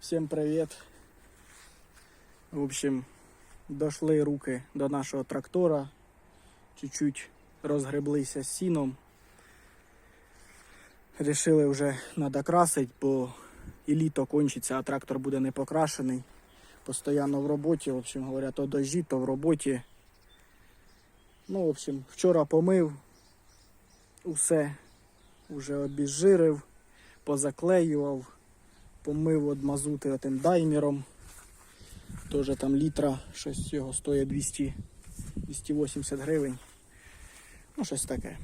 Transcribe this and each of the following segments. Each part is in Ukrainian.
Всем привет. В общем, дошли руки до нашого трактора. Чуть-чуть розгреблися з сіном. Рішили вже надокрасити, бо і літо кончиться, а трактор буде не покрашений. Постоянно в роботі, в общем говоря, то дожді, то в роботі. Ну, в общем, вчора помив, усе вже обізжирив, позаклеював помив від мазути тим даймером. Тоже там літра, щось його стоїть 200, 280 гривень. Ну, щось таке.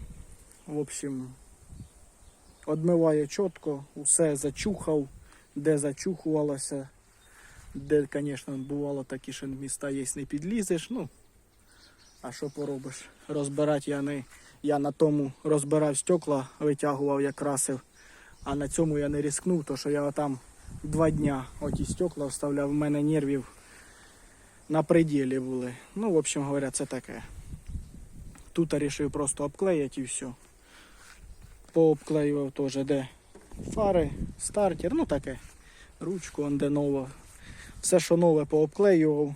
В общем, одмиває чітко, усе зачухав, де зачухувалося, де, звісно, бувало такі, що міста є, не підлізеш. Ну, а що поробиш? Розбирати я не. Я на тому розбирав стекла, витягував, як красив. А на цьому я не рискнув, то що я там два дня оті стекла вставляв, в мене нервів на пределі були. Ну, в общем говоря, це таке. Тут я вирішив просто обклеїти і все. Пообклеював теж де фари, стартер, ну таке. Ручку, он де нова. Все, що нове, пообклеював,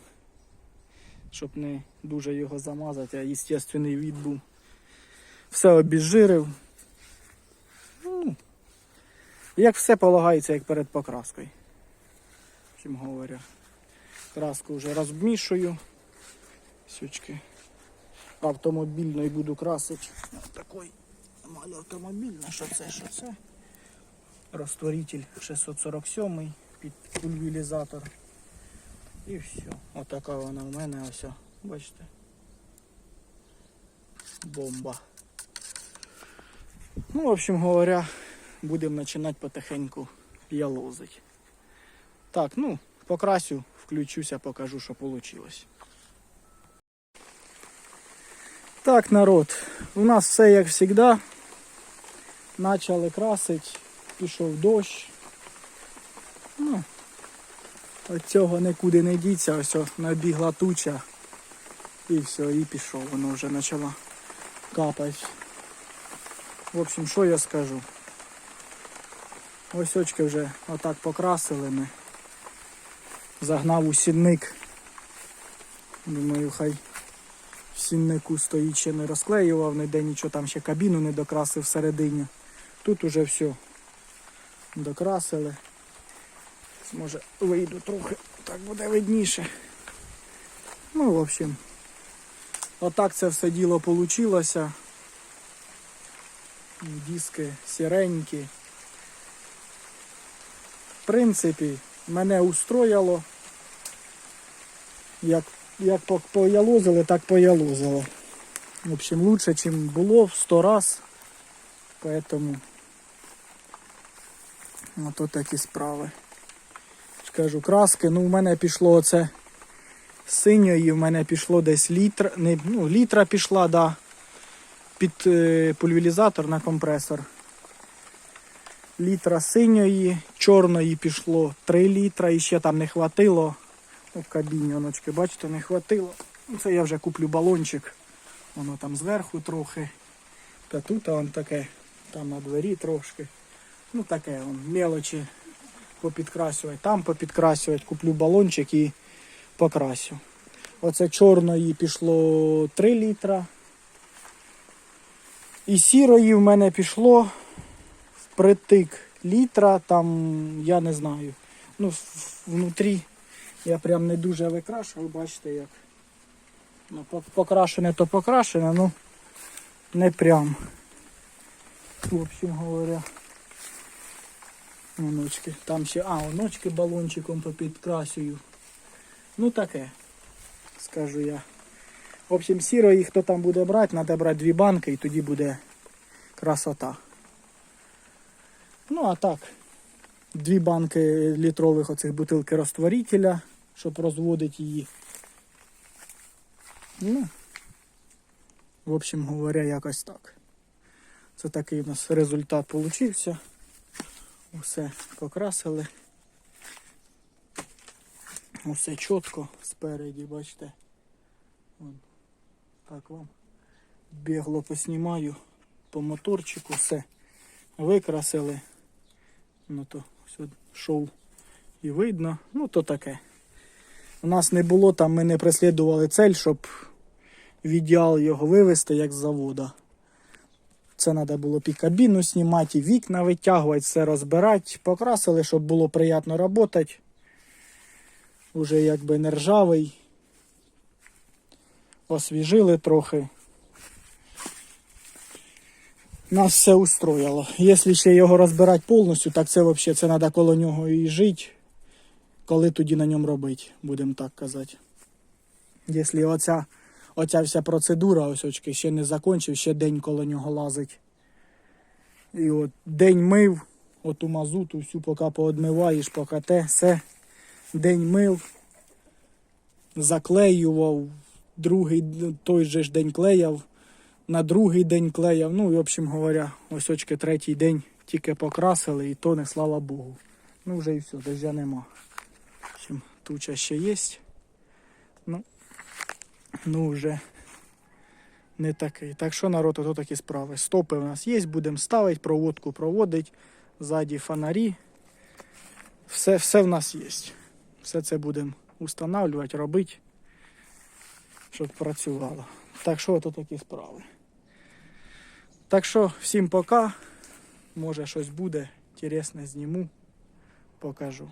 щоб не дуже його замазати, а естественний від був. Все обезжирив. Ну, як все полагається, як перед покраскою. Чим говорю. Краску вже розмішую. Сючки. Автомобільною буду красити. Ось такий мало автомобільний. Що це, що це? Розтворитель 647 під пульверизатор. І все. Отака вона в мене ось. Бачите? Бомба. Ну, в общем говоря, будемо починати потихеньку ялозити. Так, ну, покрасю, включуся, покажу, що вийшло. Так, народ, у нас все як завжди. Почали красити, пішов дощ. Ну, від цього нікуди не діться, ось набігла туча. І все, і пішов, воно вже почало капати. В общем, що я скажу? Ось очки вже отак покрасили ми. Загнав у сінник. Думаю, хай в сіннику стоїть ще не розклеював, ніде нічого там ще кабіну не докрасив всередині. Тут уже все докрасили. Може вийду трохи, так буде видніше. Ну, в общем, отак це все діло вийшло. Диски сіренькі. В принципі, мене устроїло. Як, як поялозили, так поялозило. В общем, лучше, ніж було в 100 раз. Поэтому ото такі справи. Скажу, краски, ну в мене пішло оце синьої, в мене пішло десь літр, не, ну, літра пішла, да, під е, пульверизатор на компресор. Літра синьої, чорної пішло 3 літра і ще там не хватило. У кабіні, оночки, бачите, не хватило. Ну, Це я вже куплю балончик. Воно там зверху трохи. Та тут он таке, там на двері трошки. Ну таке, он, мелочі попідкрасювати. Там попідкрасювати, куплю балончик і покрасю. Оце чорної пішло 3 літра. І сірої в мене пішло впритик літра, там я не знаю. Ну, внутрі я прям не дуже викрашував, бачите як. Ну, покрашене то покрашене, ну не прям. В общем говоря. Оночки. Там ще, а, оночки балончиком попідкрасюю. Ну таке, скажу я. В общем, сірої, хто там буде брати, треба брати дві банки і тоді буде красота. Ну а так, дві банки літрових оцих бутилки розтворителя, щоб розводити її. Ну, в общем говоря, якось так. Це такий у нас результат получився. Усе покрасили. Усе чітко спереді, бачите. Вон, Так вам бігло поснімаю по моторчику, все викрасили. Ну то все, шов і видно. Ну, то таке. У нас не було там, ми не преслідували цель, щоб в ідеал його вивезти як з завода. Це треба було і кабіну знімати, вікна витягувати, все розбирати. Покрасили, щоб було приємно працювати. Уже якби не ржавий. Освіжили трохи. Нас все устроїло. Якщо ще його розбирати повністю, так це взагалі це треба коло нього і жити. Коли тоді на ньому робити, будемо так казати. Якщо оця, оця вся процедура, ось очки, ще не закінчив, ще день коло нього лазить. І от день мив, оту мазуту всю поки поодмиваєш, поки те, все. День мив, заклеював, другий той же ж день клеяв, на другий день клеяв. Ну, і, в общем говоря, ось очки третій день тільки покрасили, і то не слава Богу. Ну, вже і все, дождя нема. В туча ще є. Ну, ну вже не такий. Так що народ, ото такі справи. Стопи у нас є, будемо ставити, проводку проводити, ззаді фонарі. Все, все в нас є. Все це будемо устанавливати, робити, щоб працювало. Так що ото такі справи. Так що всім пока. Може щось буде, інтересне зніму, покажу.